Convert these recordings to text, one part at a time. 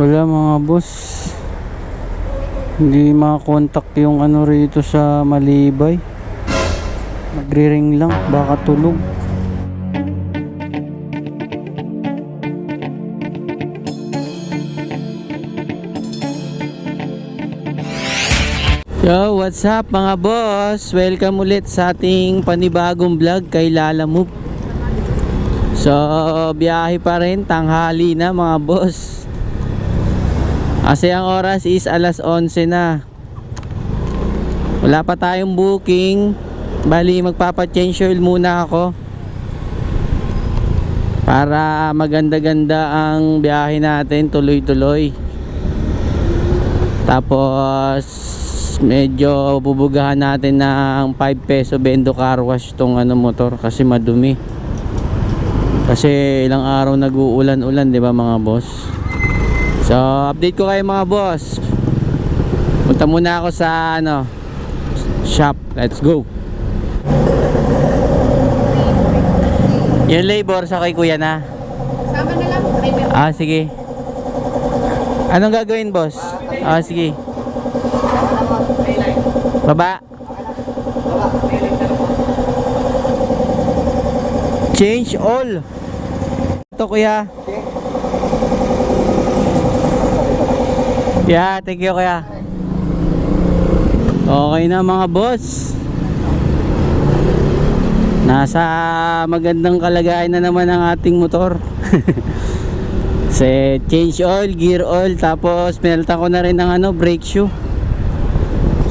Wala mga boss. Hindi makakontak yung ano rito sa Malibay. Nagre-ring lang, baka tulog. Yo, what's up mga boss? Welcome ulit sa ating panibagong vlog kay Lala Move. So, biyahe pa rin, tanghali na mga boss. Kasi ang oras is alas 11 na. Wala pa tayong booking. Bali, magpapa-change oil muna ako. Para maganda-ganda ang biyahe natin, tuloy-tuloy. Tapos, medyo bubugahan natin ng 5 peso bendo car wash tong ano motor kasi madumi. Kasi ilang araw nag-uulan-ulan, 'di ba mga boss? So, update ko kayo mga boss. Punta muna ako sa ano shop. Let's go. Yung labor sa kay kuya na. Sama na lang. Ah, sige. Anong gagawin, boss? Ah, sige. Baba. Change all. Ito, kuya. Yeah, thank you, kuya. Okay na mga boss. Nasa magandang kalagayan na naman ang ating motor. Kasi change oil, gear oil, tapos pinalitan ko na rin ng ano, brake shoe.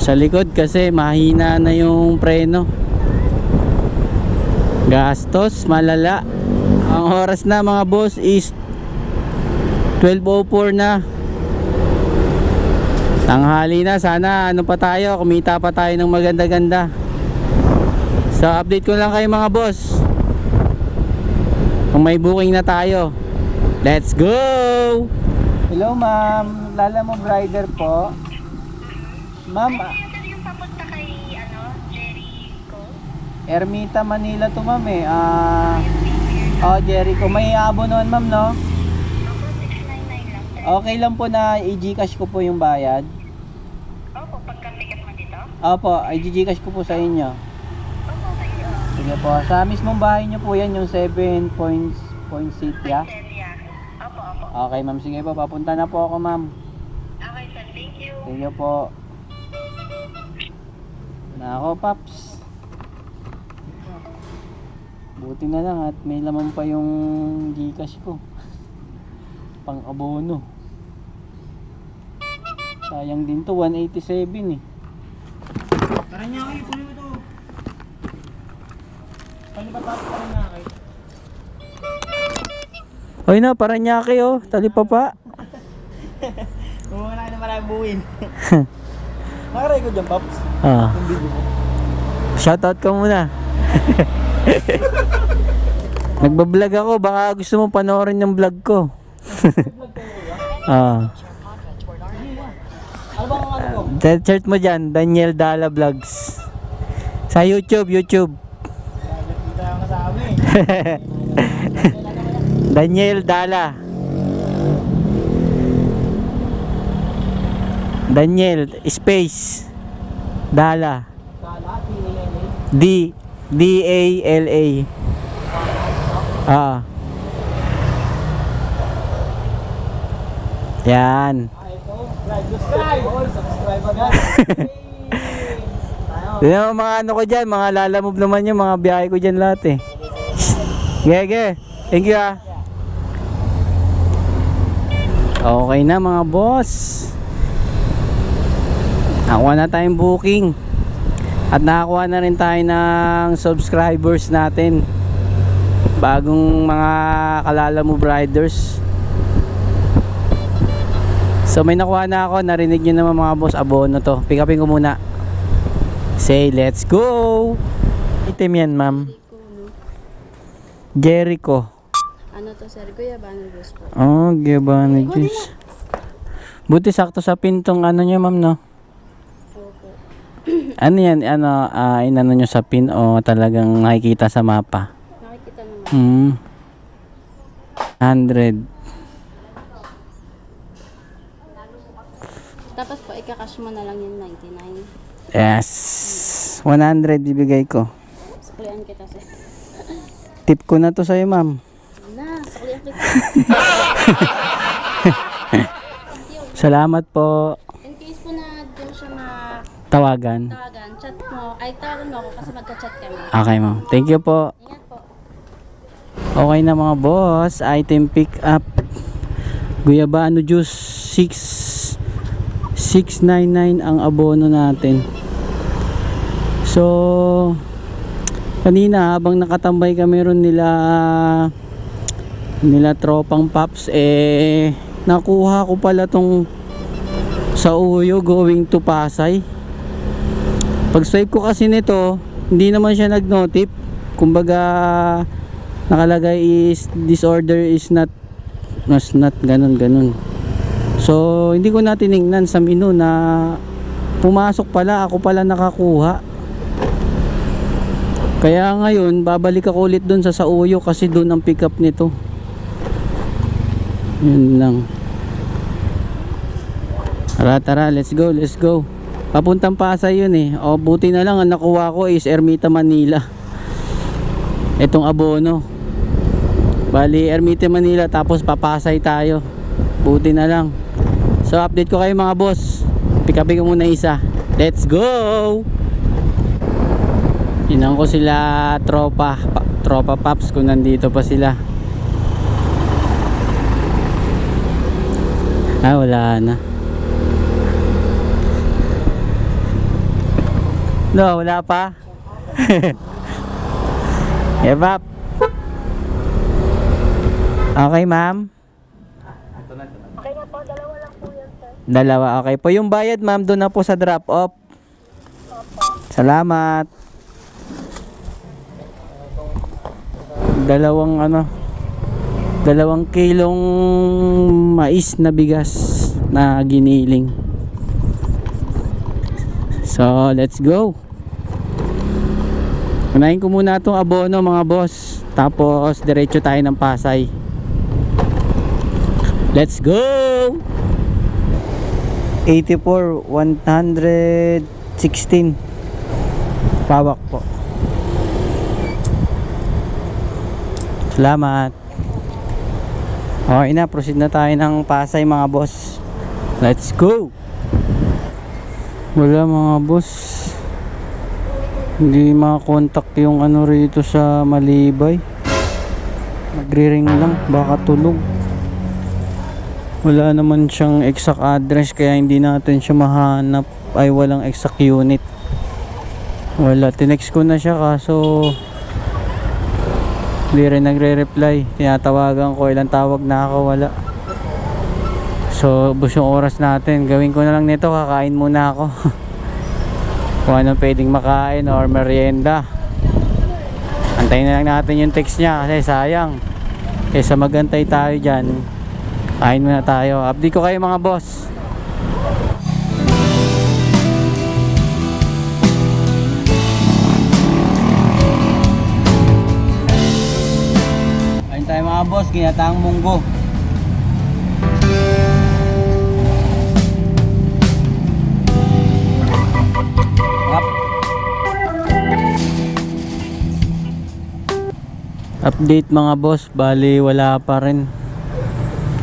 Sa likod kasi mahina na yung preno. Gastos, malala. Ang oras na mga boss is 12.04 na. Tanghali na, sana ano pa tayo, kumita pa tayo ng maganda-ganda. So update ko lang kayo mga boss. Kung may booking na tayo. Let's go! Hello ma'am, Lala mo rider po. Ma'am, ah, Ito yung papunta kay, ano, Jericho. Ermita Manila to ma'am eh. Ah, oh Jericho, may abonoan ma'am no? Opo, 699 lang. Okay lang po na i-gcash ko po yung bayad. Opo, pagka-ticket mo dito. Opo, i-gcash ko po sa inyo. Sige po, sa mismong bahay nyo po yan yung 7 points point city ah. Opo, opo. Okay ma'am, sige po, papunta na po ako ma'am. Okay, sir. Thank you. Sige po. Na ako, Paps. Buti na lang at may laman pa yung Gcash ko. Pang abono. Sayang din to, 187 eh. Tara niya kayo, kunin mo to. Palipat-lipat pa rin na kayo. Hoy na, Paranaque oh, talipapa. Kumuha na kayo ng maraming buuin. Nakaray ko dyan, Paps. Ah, Yung video shoutout ka muna. Nagbablog ako, baka gusto mo panoorin yung vlog ko. ah. Ano bang ang ano mo? Uh, search mo dyan, Daniel Dala Vlogs. Sa YouTube, YouTube. Daniel Dala. Daniel, space. Dala. Tinilay D, D-A-L-A. Ah. Yan. Ah, ito. Subscribe, subscribe. All, subscribe agad. Yan mga ano ko dyan, mga lalamove naman yung mga biyahe ko dyan lahat eh. Gege, thank you ah. Okay na mga boss. Nakuha na tayong booking. At nakakuha na rin tayo ng subscribers natin. Bagong mga kalalamove riders. So may nakuha na ako, narinig nyo naman mga boss, abono to. Pick upin ko muna. Say, let's go! Item yan, ma'am. Jericho. Ano to, sir? Banner Bus po. Oh, Giovanni Juice. Buti sakto sa pintong ano nyo, ma'am, no? Opo. Ano yan? Ano, ah, inano nyo sa pin o talagang nakikita sa mapa? Nakikita naman. Hmm. 100. Ika-cash mo na lang yung 99. Yes. 100 bibigay ko. Suklian kita, sir. Tip ko na to sa'yo, ma'am. Na, suklian kita. Salamat po. In case po na din siya Tawagan. matawagan, chat mo. Ay, tawagan mo ako kasi magka-chat kami. Okay, ma'am. Thank you po. Ingat po. Okay na mga boss. Item pick up. Guyabano juice 6 699 ang abono natin. So kanina habang nakatambay kami ron nila nila tropang paps eh nakuha ko pala tong sa Uyo going to Pasay. Pag swipe ko kasi nito, hindi naman siya nag-notif. Kumbaga nakalagay is this order is not was not ganun ganun so hindi ko na tiningnan sa menu na pumasok pala ako pala nakakuha. Kaya ngayon babalik ako ulit dun sa Sauyo kasi dun ang pick up nito. Yun lang. Tara tara let's go let's go. Papuntang Pasay yun eh. O buti na lang ang nakuha ko is Ermita Manila. Itong abono. Bali, Ermite Manila tapos papasay tayo. Buti na lang. So, update ko kayo mga boss. Pick upin ko muna isa. Let's go! Inang ko sila tropa, pa, tropa paps kung nandito pa sila. Ah, wala na. No, wala pa. yeah, pap. Okay, ma'am? Okay na po, dalawa lang po yan, sir. Dalawa, okay po. Yung bayad, ma'am, doon na po sa drop off. Salamat. Dalawang ano, dalawang kilong mais na bigas na giniling. So, let's go. Unahin ko muna itong abono mga boss. Tapos, diretso tayo ng Pasay. Let's go! 84 116 pawak po. Salamat. Okay na proceed na tayo ng Pasay mga boss. Let's go! Wala mga boss. Hindi makakontak yung ano rito sa Malibay. Nagre-ring lang baka tulog wala naman siyang exact address kaya hindi natin siya mahanap. Ay walang exact unit. Wala tinext ko na siya kaso hindi rin nagre-reply. Tinatawagan ko ilang tawag na ako wala. So bus yung oras natin. Gawin ko na lang nito kakain muna ako. Kung anong pwedeng makain or merienda. Antayin na lang natin yung text niya kasi sayang. Kaysa magantay tayo dyan Kain muna tayo. Update ko kayo mga boss. Kain tayo mga boss. Ginataang munggo. Up. Update mga boss. Bali wala pa rin.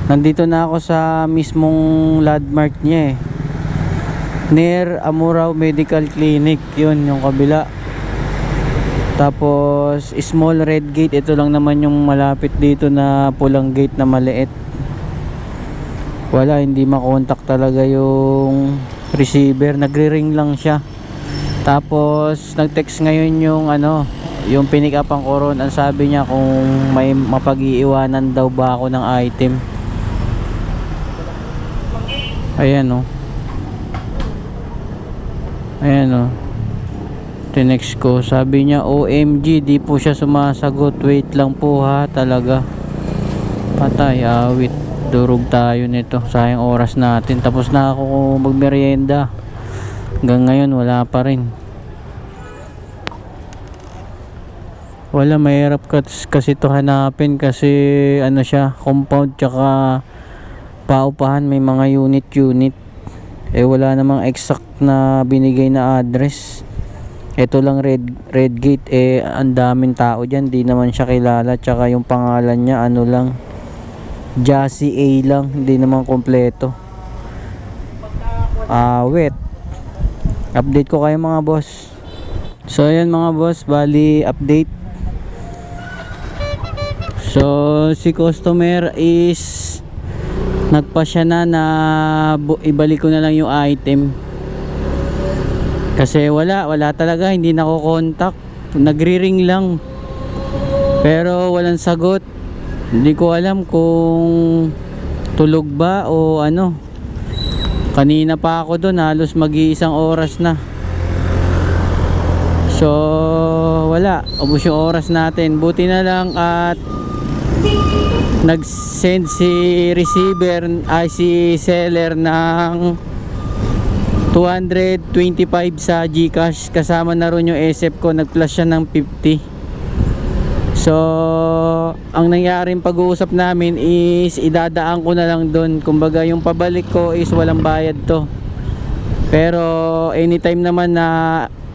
Nandito na ako sa mismong landmark niya eh. Near Amurao Medical Clinic. Yun, yung kabila. Tapos, small red gate. Ito lang naman yung malapit dito na pulang gate na maliit. Wala, hindi makontak talaga yung receiver. Nagre-ring lang siya. Tapos, nag-text ngayon yung ano, yung pinick up ang koron. Ang sabi niya kung may mapag-iiwanan daw ba ako ng item. Ayan oh. Ayan oh. Tinext ko. Sabi niya OMG di po siya sumasagot. Wait lang po ha talaga. Patay awit. Durog tayo nito. Sayang oras natin. Tapos na ako magmerienda. Hanggang ngayon wala pa rin. Wala mahirap kas- kasi to hanapin kasi ano siya compound tsaka paupahan may mga unit unit Eh wala namang exact na binigay na address. Ito lang red red gate eh ang daming tao diyan, di naman siya kilala tsaka yung pangalan niya ano lang Jassy A lang, hindi naman kompleto. Ah, wait. Update ko kayo mga boss. So ayun mga boss, bali update. So si customer is nagpa siya na na ibalik ko na lang yung item. Kasi wala, wala talaga, hindi na ko contact. Nagri-ring lang. Pero walang sagot. Hindi ko alam kung tulog ba o ano. Kanina pa ako doon, halos mag-iisang oras na. So, wala. Ubus yung oras natin. Buti na lang at nag-send si receiver ay si seller ng 225 sa GCash. Kasama na ron yung SF ko nag-plus siya ng 50 so ang nangyaring pag-uusap namin is idadaan ko na lang doon kumbaga yung pabalik ko is walang bayad to. Pero anytime naman na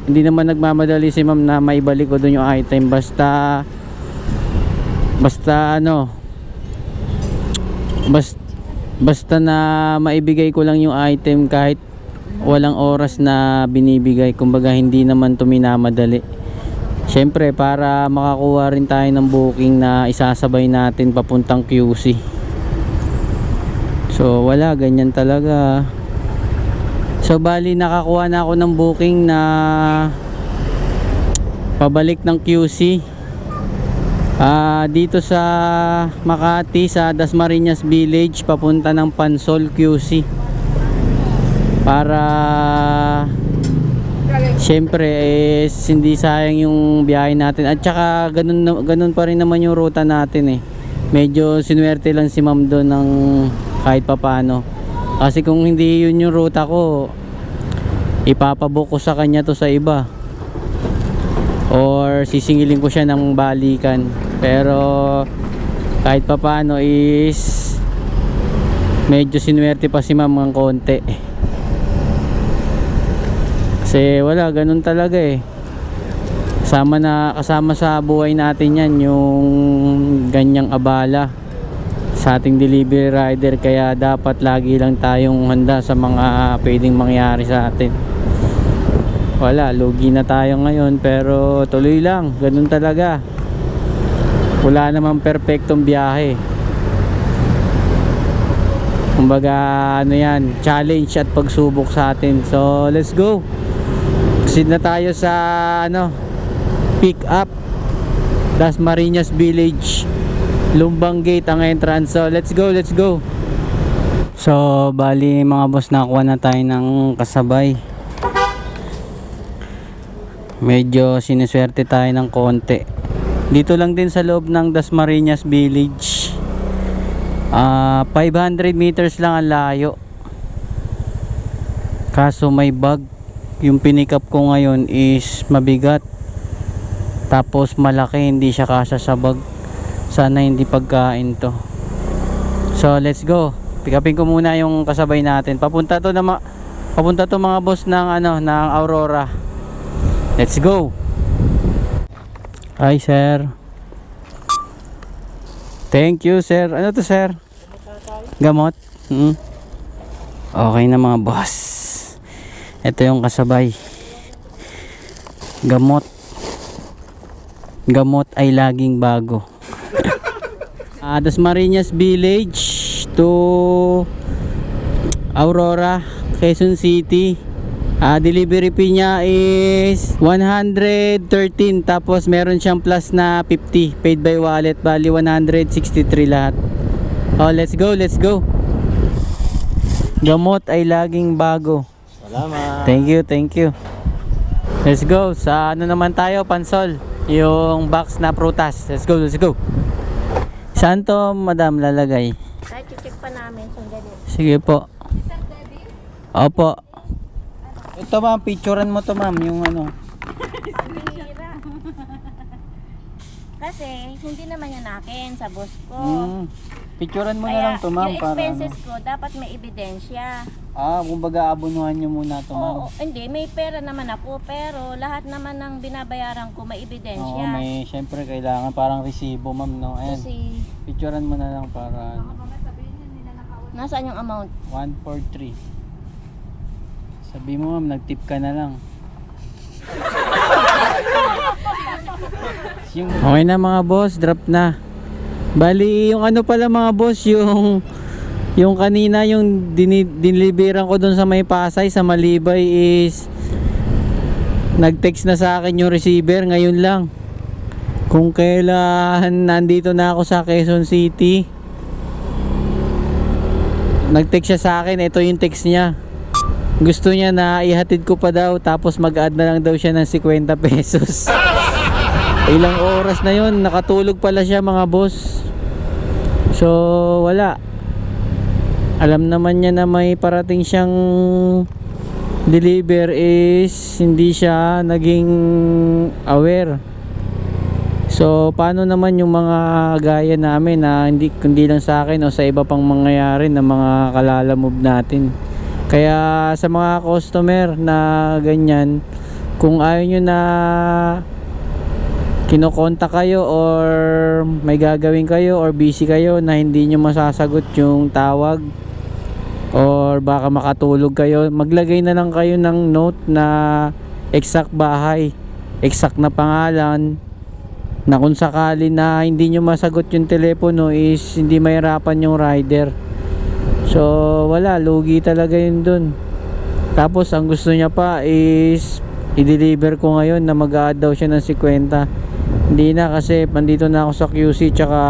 hindi naman nagmamadali si ma'am na maibalik ko doon yung item basta basta ano basta, basta na maibigay ko lang yung item kahit walang oras na binibigay. Kumbaga hindi naman to minamadali. Syempre para makakuha rin tayo ng booking na isasabay natin papuntang QC so wala ganyan talaga. So bali nakakuha na ako ng booking na pabalik ng QC Ah, dito sa Makati sa Dasmariñas Village papunta ng Pansol QC. Para Siyempre is hindi sayang yung biyahe natin at saka ganun ganun pa rin naman yung ruta natin eh. Medyo sinuwerte lang si Ma'am doon ng kahit papano. Kasi kung hindi yun yung ruta ko, ipapabook ko sa kanya to sa iba or sisingilin ko siya ng balikan. Pero kahit pa paano is medyo sinuwerte pa si ma'am ng konti. Kasi wala ganun talaga eh. Kasama na kasama sa buhay natin yan yung ganyang abala sa ating delivery rider. Kaya dapat lagi lang tayong handa sa mga pwedeng mangyari sa atin wala, lugi na tayo ngayon pero tuloy lang, ganun talaga. Wala namang perpektong biyahe. Kumbaga ano yan, challenge at pagsubok sa atin. So let's go. Proceed na tayo sa ano pick up. Das Marinas Village Lumbang Gate ang entrance. So let's go, let's go. So bali mga boss nakuha na tayo ng kasabay medyo siniswerte tayo ng konti. Dito lang din sa loob ng Dasmariñas Village. Ah, 500 meters lang ang layo. Kaso may bag yung pinick ko ngayon is mabigat. Tapos malaki hindi siya kasya sa bag sana hindi pagkain to. So let's go. Pick upin ko muna yung kasabay natin. Papunta to na ma- papunta to mga boss ng ano ng Aurora Let's go. Hi, sir. Thank you, sir. Ano to, sir? Gamot? Mm. Okay na mga boss. Ito yung kasabay. Gamot. Gamot ay laging bago. Ah, Dasmariñas Village to Aurora, Quezon City. Ah, delivery fee niya is 113 tapos meron siyang plus na 50 paid by wallet bali 163 lahat. Oh, let's go, let's go. Gamot ay laging bago. Salamat. Thank you, thank you. Let's go. Sa ano naman tayo, Pansol. Yung box na prutas. Let's go, let's go. Saan to, madam, lalagay? Kahit check pa namin, sandali. Sige po. Opo. Ito ma'am, picturean mo to ma'am, yung ano. Kasi, hindi naman yan akin sa boss ko. Mm. Picturean mo na lang to ma'am yung para expenses ano. ko, dapat may ebidensya. Ah, kumbaga abunuhan nyo muna to ma'am. Oo, hindi, may pera naman ako, pero lahat naman ng binabayaran ko may Oo, ebidensya. may syempre kailangan parang resibo ma'am no. Ayan. Kasi, Picturean mo na lang para ano. nasaan yung amount? 143. Sabi mo ma'am, nag-tip ka na lang. yung... Okay na mga boss, drop na. Bali, yung ano pala mga boss, yung yung kanina yung dini, diniliberan ko doon sa may Pasay sa Malibay is nag-text na sa akin yung receiver ngayon lang. Kung kailan nandito na ako sa Quezon City, nag-text siya sa akin, ito yung text niya. Gusto niya na ihatid ko pa daw tapos mag-add na lang daw siya ng 50 pesos. Ilang oras na yon nakatulog pala siya mga boss. So wala. Alam naman niya na may parating siyang deliver is hindi siya naging aware. So paano naman yung mga gaya namin na hindi kundi lang sa akin o sa iba pang mangyayari na mga kalalamove natin. Kaya sa mga customer na ganyan, kung ayaw nyo na kinokontak kayo or may gagawin kayo or busy kayo na hindi nyo masasagot yung tawag or baka makatulog kayo, maglagay na lang kayo ng note na exact bahay, exact na pangalan, na kung sakali na hindi nyo masagot yung telepono is hindi mahirapan yung rider. So wala, lugi talaga yun dun. Tapos ang gusto niya pa is i-deliver ko ngayon na mag-a-add daw siya ng 50. Hindi na kasi pandito na ako sa QC tsaka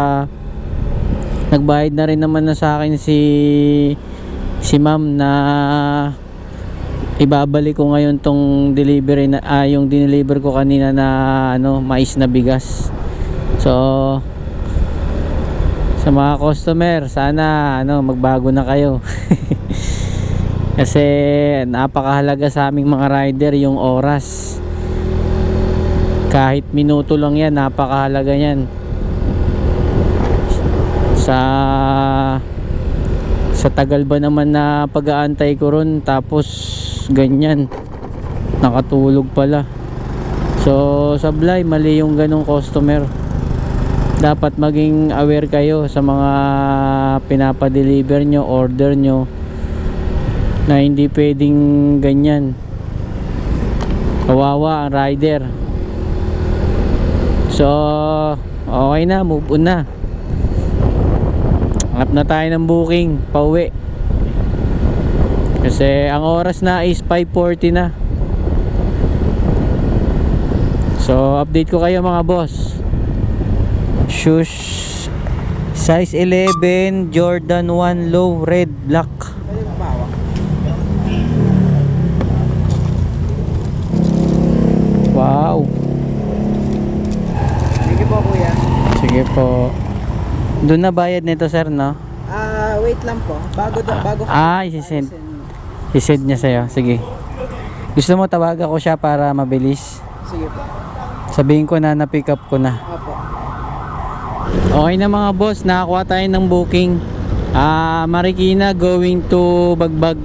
nagbayad na rin naman na sa akin si si ma'am na ibabalik ko ngayon tong delivery na ah, yung dineliver ko kanina na ano mais na bigas. So sa mga customer, sana ano magbago na kayo. Kasi napakahalaga sa aming mga rider yung oras. Kahit minuto lang yan, napakahalaga yan. Sa sa tagal ba naman na pag-aantay ko ron tapos ganyan nakatulog pala so sablay mali yung ganong customer dapat maging aware kayo sa mga pinapadeliver nyo order nyo na hindi pwedeng ganyan kawawa ang rider so okay na move on na Hanap na tayo ng booking, pauwi. Kasi ang oras na is 5.40 na. So, update ko kayo mga boss. Shoes size 11, Jordan 1 low, red, black. Wow. Sige po kuya. Sige po. Doon na bayad nito sir, no? Ah, wait lang po. Bago da, bago Ah, isisend. I-send niya sa'yo. Sige. Gusto mo tawagan ko siya para mabilis? Sige po. Sabihin ko na na-pick up ko na. Okay na mga boss, nakakuha tayo ng booking. Ah, Marikina going to Bagbag.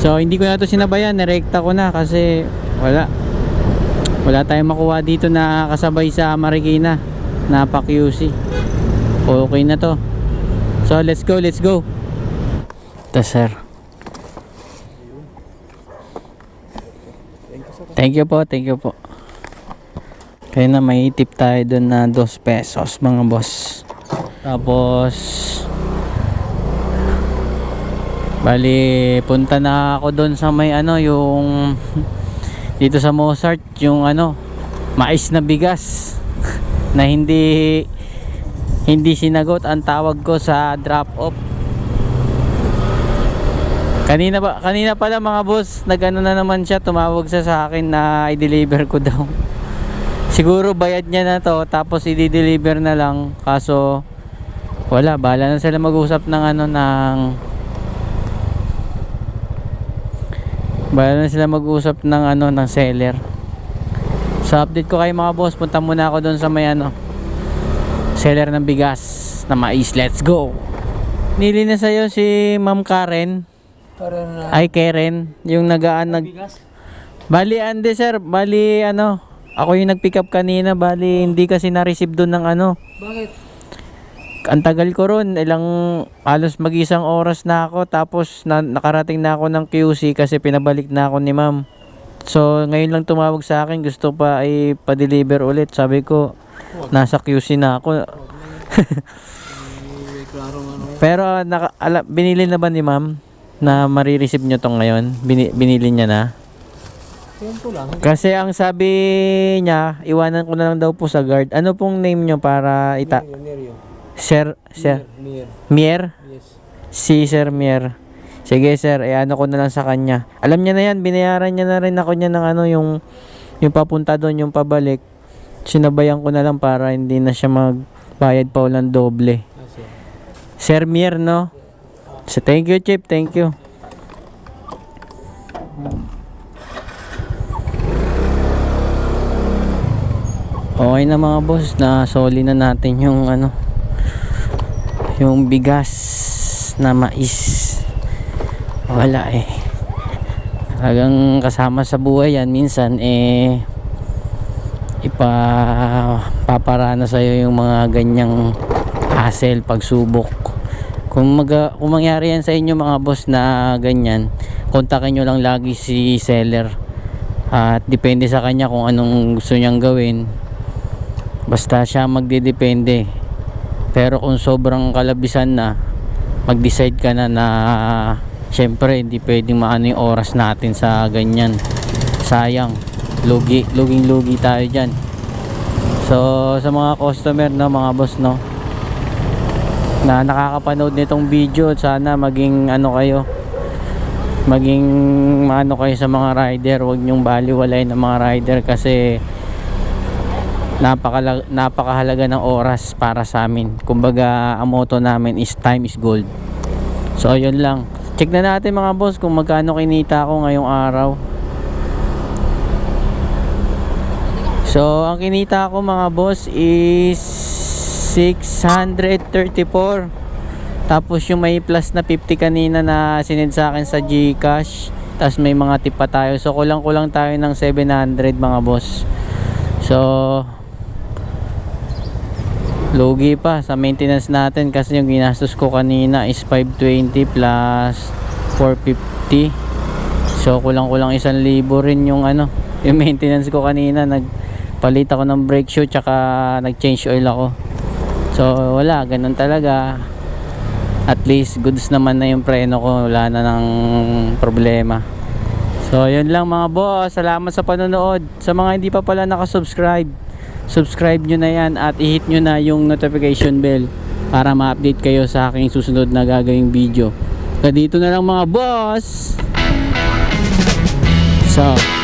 So, hindi ko na to sinabayan, nirekta ko na kasi wala. Wala tayong makuha dito na kasabay sa Marikina na pa QC. Okay na to. So, let's go, let's go. Ito, sir. Thank you po, thank you po. Kaya na may tip tayo doon na 2 pesos mga boss. Tapos Bali punta na ako doon sa may ano yung dito sa Mozart yung ano mais na bigas na hindi hindi sinagot ang tawag ko sa drop off. Kanina ba kanina pala mga boss, nagano na naman siya, tumawag sa akin na i-deliver ko daw. Siguro bayad niya na to tapos i-deliver na lang kaso wala, bala na sila mag-usap ng ano ng Bala na sila mag-usap ng ano ng seller. So update ko kayo mga boss, punta muna ako doon sa may ano seller ng bigas. na mais. Let's go! Nili na sa'yo si Ma'am Karen. Para na. Ay, Karen. Yung nagaan nag... Bigas. Bali, ande sir. Bali, ano. Ako yung nag-pick up kanina. Bali, hindi kasi na-receive doon ng ano. Bakit? Ang tagal ko ron. Ilang, halos mag-isang oras na ako. Tapos, na, nakarating na ako ng QC kasi pinabalik na ako ni ma'am. So, ngayon lang tumawag sa akin. Gusto pa ay pa-deliver ulit. Sabi ko, nasa QC na ako. Pero, naka, ala, binili na ba ni ma'am na marireceive nyo to ngayon? Bini, binili niya na? Tempo lang. Kasi ang sabi niya, iwanan ko na lang daw po sa guard. Ano pong name nyo para ita... Sir, Sir, Mir. Mier? Yes. Si Sir Mier. Sige sir, eh ano ko na lang sa kanya. Alam niya na yan, binayaran niya na rin ako niya ng ano yung yung papunta doon, yung pabalik. Sinabayan ko na lang para hindi na siya magbayad pa ulang doble. Kasi. Sir Mier, no? So, thank you, Chip. Thank you. Okay na mga boss, na soli na natin yung ano yung bigas na mais. Wala eh. Talagang kasama sa buhay yan minsan eh ipa paparana sa yung mga ganyang hassle pagsubok kung, mag, kung mangyari yan sa inyo mga boss na ganyan kontakin nyo lang lagi si seller at depende sa kanya kung anong gusto niyang gawin basta siya magdidepende. Pero kung sobrang kalabisan na mag-decide ka na na syempre hindi pwedeng maano yung oras natin sa ganyan. Sayang. Lugi luging lugi tayo dyan. So sa mga customer no mga boss no na nakakapanood nitong video sana maging ano kayo maging ano kayo sa mga rider. Wag nyong baliwalay ng mga rider kasi napakala, napakahalaga ng oras para sa amin. Kumbaga ang motto namin is time is gold. So yun lang. Check na natin mga boss kung magkano kinita ko ngayong araw. So ang kinita ko mga boss is 634 tapos yung may plus na 50 kanina na sinend sa akin sa Gcash tapos may mga tip pa tayo. So kulang kulang tayo ng 700 mga boss. So Lugi pa sa maintenance natin kasi yung ginastos ko kanina is 520 plus 450. So kulang-kulang isang libo rin yung ano, yung maintenance ko kanina nagpalit ako ng brake shoe tsaka nag-change oil ako. So wala, ganun talaga. At least goods naman na yung preno ko, wala na ng problema. So yun lang mga boss, salamat sa panonood. Sa mga hindi pa pala nakasubscribe, subscribe nyo na yan at i-hit nyo na yung notification bell para ma-update kayo sa aking susunod na gagawing video. Kaya dito na lang mga boss! So!